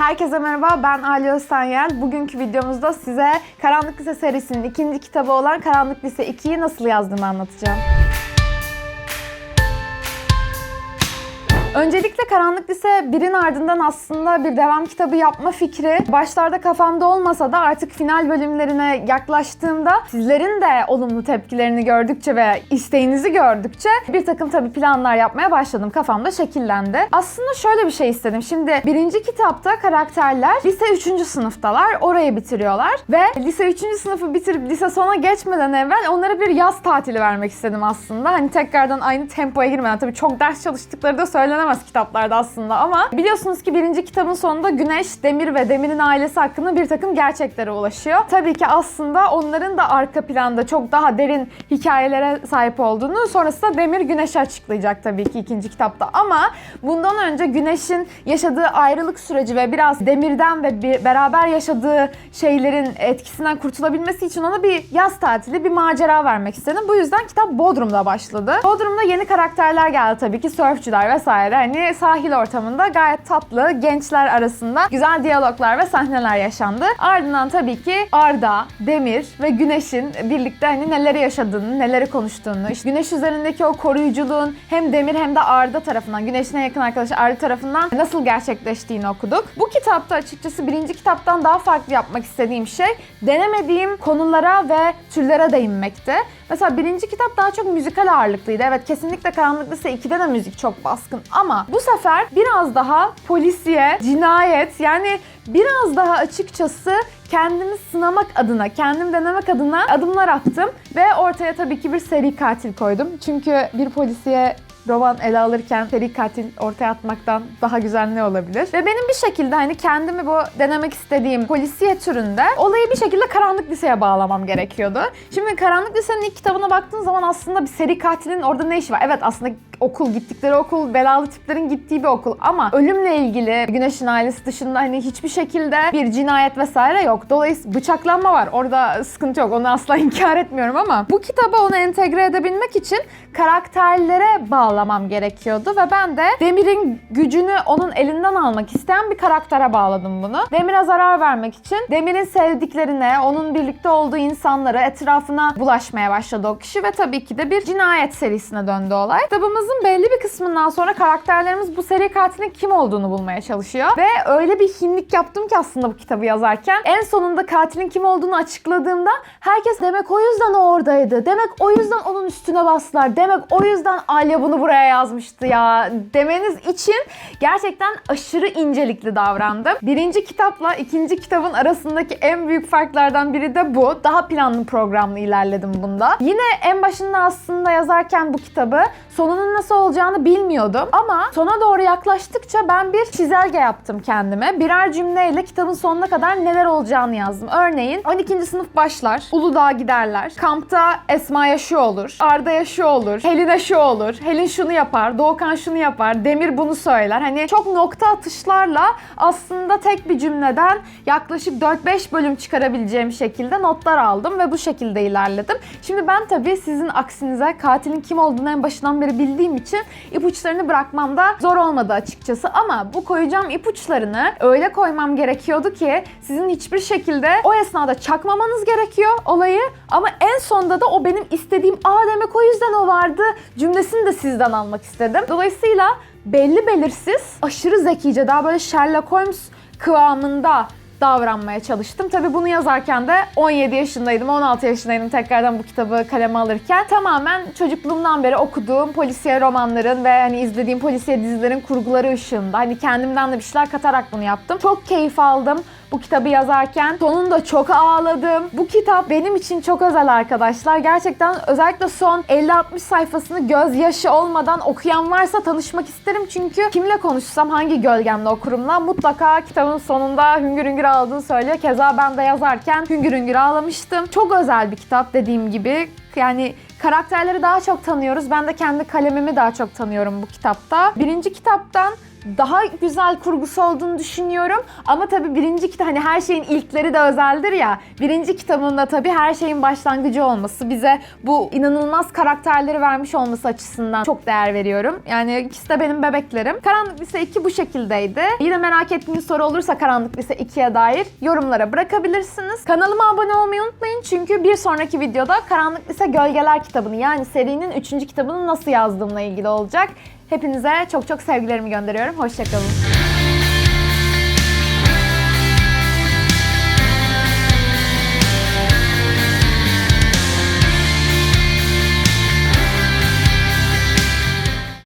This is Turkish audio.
Herkese merhaba, ben Ali Öztanyel. Bugünkü videomuzda size Karanlık Lise serisinin ikinci kitabı olan Karanlık Lise 2'yi nasıl yazdığımı anlatacağım. Öncelikle Karanlık Lise 1'in ardından aslında bir devam kitabı yapma fikri başlarda kafamda olmasa da artık final bölümlerine yaklaştığımda sizlerin de olumlu tepkilerini gördükçe ve isteğinizi gördükçe bir takım tabii planlar yapmaya başladım. Kafamda şekillendi. Aslında şöyle bir şey istedim. Şimdi birinci kitapta karakterler lise 3. sınıftalar. Orayı bitiriyorlar ve lise 3. sınıfı bitirip lise sona geçmeden evvel onlara bir yaz tatili vermek istedim aslında. Hani tekrardan aynı tempoya girmeden tabii çok ders çalıştıkları da söylenemez kitaplarda aslında ama biliyorsunuz ki birinci kitabın sonunda Güneş, Demir ve Demir'in ailesi hakkında bir takım gerçeklere ulaşıyor. Tabii ki aslında onların da arka planda çok daha derin hikayelere sahip olduğunu sonrasında Demir Güneş'e açıklayacak tabii ki ikinci kitapta ama bundan önce Güneş'in yaşadığı ayrılık süreci ve biraz Demir'den ve bir beraber yaşadığı şeylerin etkisinden kurtulabilmesi için ona bir yaz tatili, bir macera vermek istedim. Bu yüzden kitap Bodrum'da başladı. Bodrum'da yeni karakterler geldi tabii ki sörfçüler vesaire. Hani sahil ortamında gayet tatlı gençler arasında güzel diyaloglar ve sahneler yaşandı. Ardından tabii ki Arda, Demir ve Güneş'in birlikte hani neleri yaşadığını, neleri konuştuğunu, işte Güneş üzerindeki o koruyuculuğun hem Demir hem de Arda tarafından, Güneş'in en yakın arkadaşı Arda tarafından nasıl gerçekleştiğini okuduk. Bu kitapta açıkçası birinci kitaptan daha farklı yapmak istediğim şey denemediğim konulara ve türlere değinmekti. Mesela birinci kitap daha çok müzikal ağırlıklıydı. Evet kesinlikle Karanlık Lise 2'de de müzik çok baskın ama bu sefer biraz daha polisiye, cinayet yani biraz daha açıkçası kendimi sınamak adına, kendim denemek adına adımlar attım ve ortaya tabii ki bir seri katil koydum. Çünkü bir polisiye roman ele alırken seri katil ortaya atmaktan daha güzel ne olabilir? Ve benim bir şekilde hani kendimi bu denemek istediğim polisiye türünde olayı bir şekilde Karanlık Lise'ye bağlamam gerekiyordu. Şimdi Karanlık Lise'nin ilk kitabına baktığın zaman aslında bir seri katilin orada ne işi var? Evet aslında okul, gittikleri okul, belalı tiplerin gittiği bir okul ama ölümle ilgili Güneş'in ailesi dışında hani hiçbir şekilde bir cinayet vesaire yok. Dolayısıyla bıçaklanma var. Orada sıkıntı yok. Onu asla inkar etmiyorum ama bu kitaba onu entegre edebilmek için karakterlere bağlamam gerekiyordu ve ben de Demir'in gücünü onun elinden almak isteyen bir karaktere bağladım bunu. Demir'e zarar vermek için Demir'in sevdiklerine, onun birlikte olduğu insanlara, etrafına bulaşmaya başladı o kişi ve tabii ki de bir cinayet serisine döndü olay. Kitabımızın belli bir kısmından sonra karakterlerimiz bu seri katilin kim olduğunu bulmaya çalışıyor ve öyle bir hinlik yaptım ki aslında bu kitabı yazarken en sonunda katilin kim olduğunu açıkladığımda herkes demek o yüzden o oradaydı. Demek o yüzden onun üstüne bastılar. Demek o yüzden Alya bunu buraya yazmıştı ya demeniz için gerçekten aşırı incelikli davrandım. Birinci kitapla ikinci kitabın arasındaki en büyük farklardan biri de bu. Daha planlı programlı ilerledim bunda. Yine en başında aslında yazarken bu kitabı sonunun nasıl olacağını bilmiyordum. Ama sona doğru yaklaştıkça ben bir çizelge yaptım kendime. Birer cümleyle kitabın sonuna kadar neler olacağını yazdım. Örneğin 12. sınıf başlar, Uludağ'a giderler. Kampta Esma'ya şu olur, Arda'ya şu olur, Helin'e şu olur, Helin şunu yapar, Doğukan şunu yapar, Demir bunu söyler. Hani çok nokta atışlarla aslında tek bir cümleden yaklaşık 4-5 bölüm çıkarabileceğim şekilde notlar aldım ve bu şekilde ilerledim. Şimdi ben tabii sizin aksinize katilin kim olduğunu en başından beri bildiğim için ipuçlarını bırakmam da zor olmadı açıkçası ama bu koyacağım ipuçlarını öyle koymam gerekiyordu ki sizin hiçbir şekilde o esnada çakmamanız gerekiyor olayı ama en sonda da o benim istediğim aa demek o yüzden o vardı cümlesini de sizden almak istedim. Dolayısıyla belli belirsiz, aşırı zekice daha böyle Sherlock Holmes kıvamında davranmaya çalıştım. Tabii bunu yazarken de 17 yaşındaydım, 16 yaşındaydım tekrardan bu kitabı kaleme alırken. Tamamen çocukluğumdan beri okuduğum polisiye romanların ve hani izlediğim polisiye dizilerin kurguları ışığında hani kendimden de bir şeyler katarak bunu yaptım. Çok keyif aldım bu kitabı yazarken. Sonunda çok ağladım. Bu kitap benim için çok özel arkadaşlar. Gerçekten özellikle son 50-60 sayfasını gözyaşı olmadan okuyan varsa tanışmak isterim. Çünkü kimle konuşsam hangi gölgemle okurumla mutlaka kitabın sonunda hüngür hüngür ağladığını söylüyor. Keza ben de yazarken hüngür hüngür ağlamıştım. Çok özel bir kitap dediğim gibi. Yani karakterleri daha çok tanıyoruz. Ben de kendi kalemimi daha çok tanıyorum bu kitapta. Birinci kitaptan daha güzel kurgusu olduğunu düşünüyorum. Ama tabii birinci kitap hani her şeyin ilkleri de özeldir ya. Birinci kitabında tabii her şeyin başlangıcı olması bize bu inanılmaz karakterleri vermiş olması açısından çok değer veriyorum. Yani ikisi de benim bebeklerim. Karanlık Lise 2 bu şekildeydi. Yine merak ettiğiniz soru olursa Karanlık Lise 2'ye dair yorumlara bırakabilirsiniz. Kanalıma abone olmayı unutmayın çünkü bir sonraki videoda Karanlık Lise Gölgeler kitabını yani serinin 3. kitabını nasıl yazdığımla ilgili olacak. Hepinize çok çok sevgilerimi gönderiyorum. Hoşçakalın.